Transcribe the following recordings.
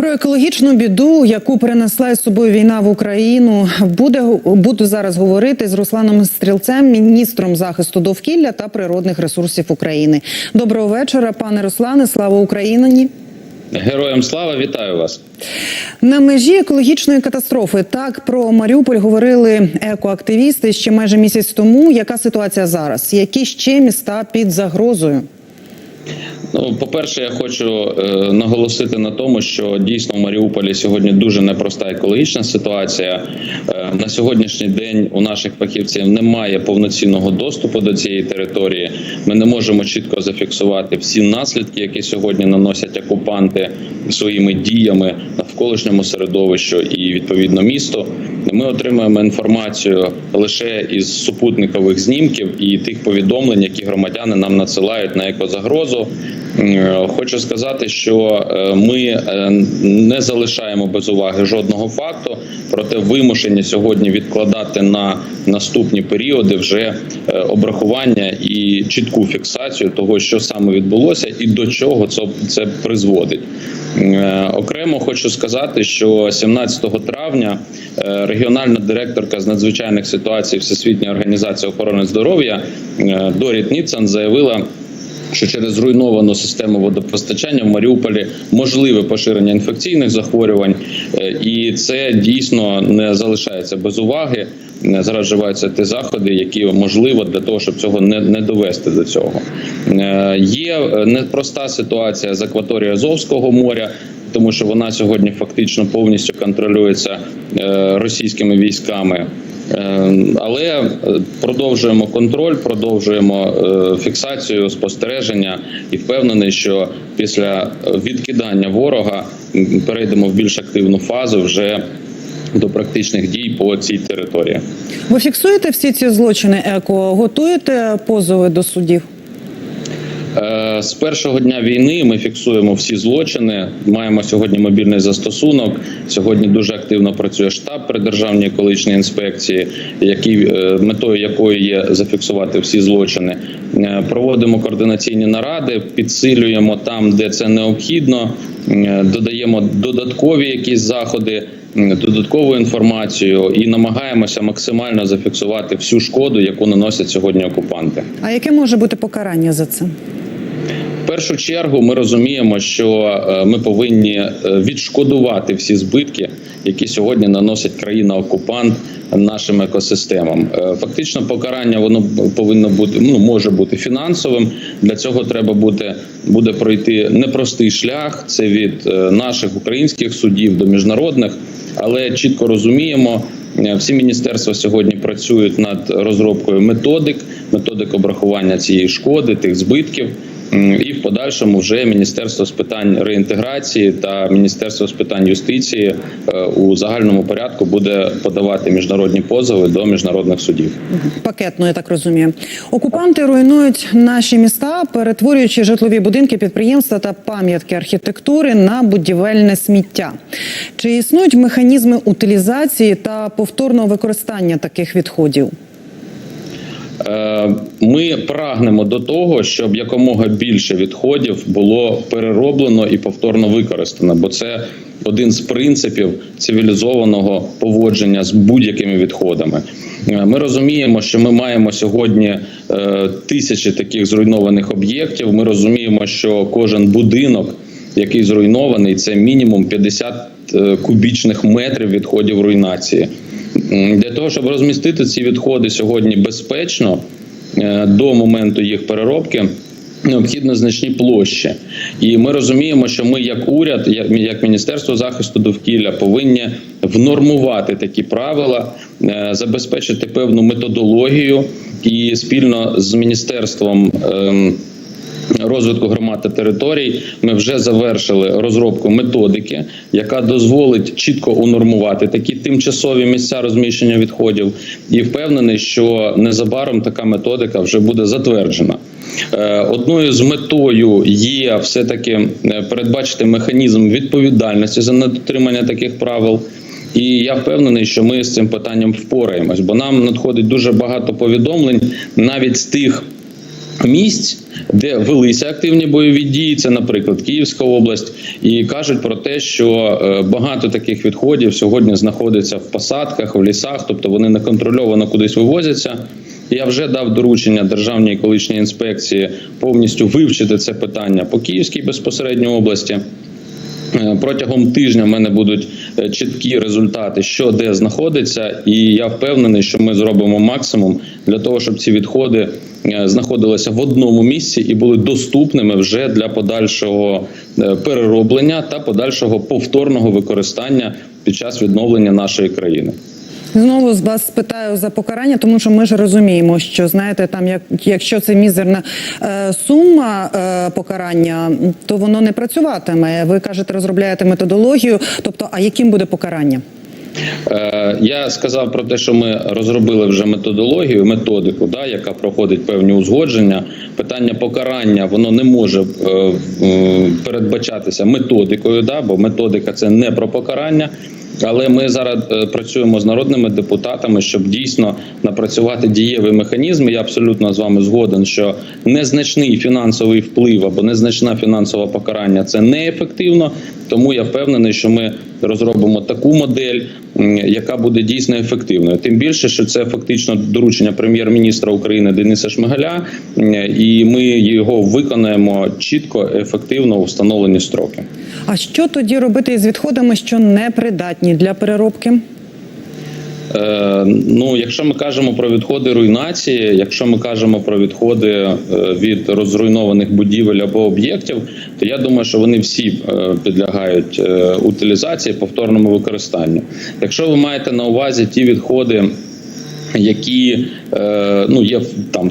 Про екологічну біду, яку перенесла із собою війна в Україну, буде буду зараз говорити з Русланом Стрілцем, міністром захисту довкілля та природних ресурсів України. Доброго вечора, пане Руслане. Слава Україні! Героям слава вітаю вас. На межі екологічної катастрофи так про Маріуполь говорили екоактивісти ще майже місяць тому. Яка ситуація зараз? Які ще міста під загрозою? Ну, по-перше, я хочу е, наголосити на тому, що дійсно в Маріуполі сьогодні дуже непроста екологічна ситуація. Е, на сьогоднішній день у наших фахівців немає повноцінного доступу до цієї території. Ми не можемо чітко зафіксувати всі наслідки, які сьогодні наносять окупанти своїми діями навколишньому середовищу і відповідно місто. Ми отримуємо інформацію лише із супутникових знімків і тих повідомлень, які громадяни нам надсилають на екозагрозу. Е, Хочу сказати, що е, ми е, не залишаємо без уваги жодного факту, проте вимушені сьогодні відкладати на наступні періоди вже обрахування і чітку фіксацію того, що саме відбулося, і до чого це, це призводить. Окремо хочу сказати, що 17 травня регіональна директорка з надзвичайних ситуацій Всесвітньої організації охорони здоров'я Доріт Ніцан заявила що через зруйновану систему водопостачання в Маріуполі можливе поширення інфекційних захворювань, і це дійсно не залишається без уваги. Зараз вживаються ті заходи, які можливо для того, щоб цього не не довести до цього. Є непроста ситуація з акваторією Азовського моря. Тому що вона сьогодні фактично повністю контролюється російськими військами. Але продовжуємо контроль, продовжуємо фіксацію спостереження і впевнений, що після відкидання ворога перейдемо в більш активну фазу вже до практичних дій по цій території. Ви фіксуєте всі ці злочини еко? Готуєте позови до судів? З першого дня війни ми фіксуємо всі злочини. Маємо сьогодні мобільний застосунок. Сьогодні дуже активно працює штаб при державній екологічній інспекції, який метою якої є зафіксувати всі злочини. Проводимо координаційні наради, підсилюємо там, де це необхідно. Додаємо додаткові якісь заходи. Додаткову інформацію і намагаємося максимально зафіксувати всю шкоду, яку наносять сьогодні окупанти. А яке може бути покарання за це? В першу чергу ми розуміємо, що ми повинні відшкодувати всі збитки, які сьогодні наносить країна-окупант нашим екосистемам. Фактично, покарання воно повинно бути ну може бути фінансовим. Для цього треба буде, буде пройти непростий шлях. Це від наших українських судів до міжнародних, але чітко розуміємо. Всі міністерства сьогодні працюють над розробкою методик, методик обрахування цієї шкоди, тих збитків. І в подальшому вже міністерство з питань реінтеграції та міністерство з питань юстиції у загальному порядку буде подавати міжнародні позови до міжнародних судів. Пакетно, я так розумію. Окупанти руйнують наші міста, перетворюючи житлові будинки, підприємства та пам'ятки архітектури на будівельне сміття. Чи існують механізми утилізації та повторного використання таких відходів? Ми прагнемо до того, щоб якомога більше відходів було перероблено і повторно використано, бо це один з принципів цивілізованого поводження з будь-якими відходами. Ми розуміємо, що ми маємо сьогодні тисячі таких зруйнованих об'єктів. Ми розуміємо, що кожен будинок, який зруйнований, це мінімум 50 кубічних метрів відходів руйнації. Для того щоб розмістити ці відходи сьогодні безпечно до моменту їх переробки. Необхідно значні площі, і ми розуміємо, що ми, як уряд, як міністерство захисту довкілля, повинні внормувати такі правила, забезпечити певну методологію і спільно з міністерством. Розвитку громад та територій ми вже завершили розробку методики, яка дозволить чітко унормувати такі тимчасові місця розміщення відходів, і впевнений, що незабаром така методика вже буде затверджена. Одною з метою є все таки передбачити механізм відповідальності за недотримання таких правил. І я впевнений, що ми з цим питанням впораємось, бо нам надходить дуже багато повідомлень навіть з тих Місць, де велися активні бойові дії, це, наприклад, Київська область, і кажуть про те, що е, багато таких відходів сьогодні знаходиться в посадках, в лісах, тобто вони неконтрольовано кудись вивозяться. Я вже дав доручення Державній екологічній інспекції повністю вивчити це питання по Київській безпосередньо області. Е, Протягом тижня в мене будуть чіткі результати, що де знаходиться, і я впевнений, що ми зробимо максимум для того, щоб ці відходи е, знаходилися в одному місці і були доступними вже для подальшого е, перероблення та подальшого повторного використання під час відновлення нашої країни. Знову з вас спитаю за покарання, тому що ми ж розуміємо, що знаєте, там як якщо це мізерна е, сума е, покарання, то воно не працюватиме. Ви кажете, розробляєте методологію. Тобто, а яким буде покарання? Е, Я сказав про те, що ми розробили вже методологію, методику, да, яка проходить певні узгодження. Питання покарання воно не може е, е, передбачатися методикою, да, бо методика це не про покарання. Але ми зараз е, працюємо з народними депутатами, щоб дійсно напрацювати дієвий механізм. Я абсолютно з вами згоден, що незначний фінансовий вплив або незначне фінансове покарання це неефективно. Тому я впевнений, що ми розробимо таку модель, яка буде дійсно ефективною. Тим більше, що це фактично доручення прем'єр-міністра України Дениса Шмигаля, і ми його виконаємо чітко, ефективно у встановлені строки. А що тоді робити із відходами, що не придатні для переробки? Е, ну, якщо ми кажемо про відходи руйнації, якщо ми кажемо про відходи е, від розруйнованих будівель або об'єктів, то я думаю, що вони всі е, підлягають е, утилізації, повторному використанню. Якщо ви маєте на увазі ті відходи. Які е, ну є там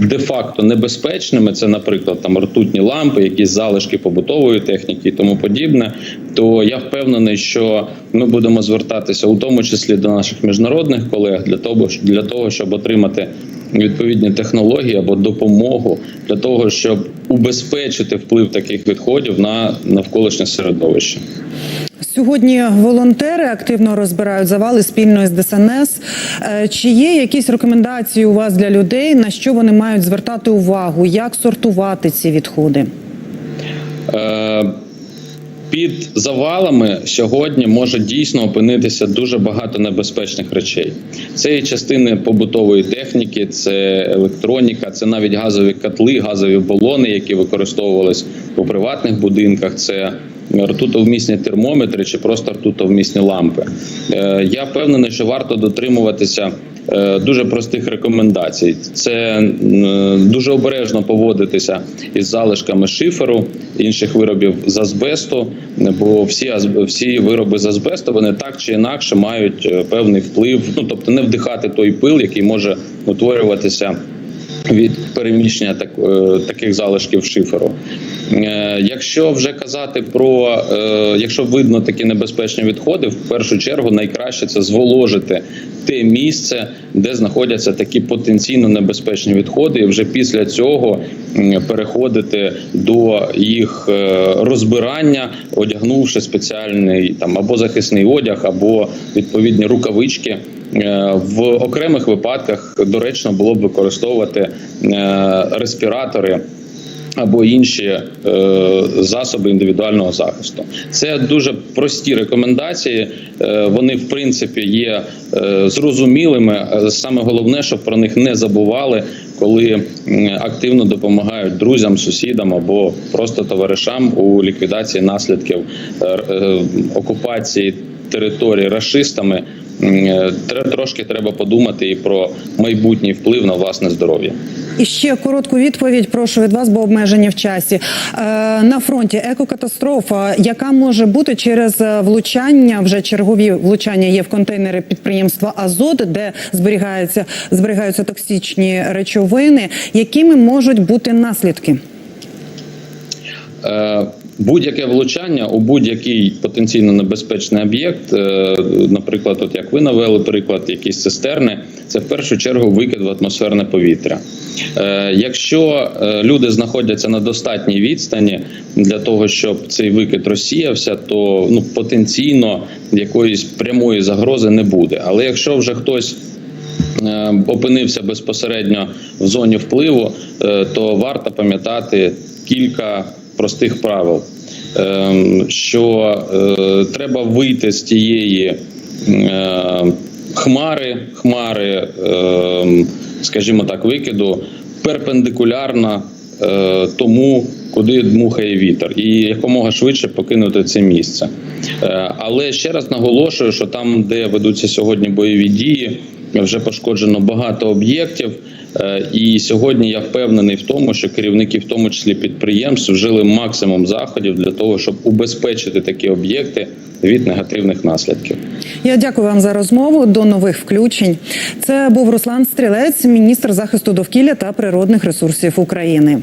де-факто небезпечними, це, наприклад, там ртутні лампи, якісь залишки побутової техніки і тому подібне. То я впевнений, що ми будемо звертатися у тому числі до наших міжнародних колег для того, для того, щоб отримати відповідні технології або допомогу для того, щоб убезпечити вплив таких відходів на навколишнє середовище. Сьогодні волонтери активно розбирають завали спільно з ДСНС. Е, Чи є якісь рекомендації у вас для людей, на що вони мають звертати увагу, як сортувати ці відходи? Е, Під завалами сьогодні може дійсно опинитися дуже багато небезпечних речей. Це і частини побутової техніки, це електроніка, це навіть газові котли, газові балони, які використовувались у приватних будинках. Це ртутовмісні термометри чи просто ртутовмісні лампи. Е, Я впевнений, що варто дотримуватися е, дуже простих рекомендацій. Це дуже обережно поводитися із залишками шиферу, інших виробів з азбесту, бо всі всі вироби з азбесту вони так чи інакше мають е, певний вплив, ну тобто не вдихати той пил, який може утворюватися від переміщення так, е, таких залишків шиферу. Е, Якщо вже казати про е, якщо видно такі небезпечні відходи, в першу чергу найкраще це зволожити те місце, де знаходяться такі потенційно небезпечні відходи, і вже після цього переходити до їх розбирання, одягнувши спеціальний там або захисний одяг, або відповідні рукавички. Е, В окремих випадках доречно було б використовувати е, респіратори або інші е, засоби індивідуального захисту. Це дуже прості рекомендації. Е, вони, в принципі, є е, зрозумілими. Е, Саме головне, щоб про них не забували, коли активно допомагають друзям, сусідам або просто товаришам у ліквідації наслідків е, е, окупації території рашистами. Е, Трошки треба подумати і про майбутній вплив на власне здоров'я. І ще коротку відповідь прошу від вас, бо обмеження в часі. Е, на фронті екокатастрофа, яка може бути через е, влучання, вже чергові влучання є в контейнери підприємства Азот, де зберігаються, зберігаються токсичні речовини. Якими можуть бути наслідки? Е, Будь-яке влучання у будь-який потенційно небезпечний об'єкт, е, наприклад, от як ви навели приклад, якісь цистерни, це в першу чергу викид в атмосферне повітря. Е, Якщо е, люди знаходяться на достатній відстані для того, щоб цей викид розсіявся, то ну потенційно якоїсь прямої загрози не буде. Але якщо вже хтось опинився безпосередньо в зоні впливу, то варто пам'ятати кілька простих правил, Ем, що е, треба вийти з тієї е, хмари, хмари, е, скажімо так, викиду перпендикулярно е, тому, куди дмухає вітер, і якомога швидше покинути це місце. Але ще раз наголошую, що там, де ведуться сьогодні бойові дії, вже пошкоджено багато об'єктів. Е, І сьогодні я впевнений в тому, що керівники, в тому числі підприємств, вжили максимум заходів для того, щоб убезпечити такі об'єкти від негативних наслідків. Я дякую вам за розмову. До нових включень. Це був Руслан Стрілець, міністр захисту довкілля та природних ресурсів України.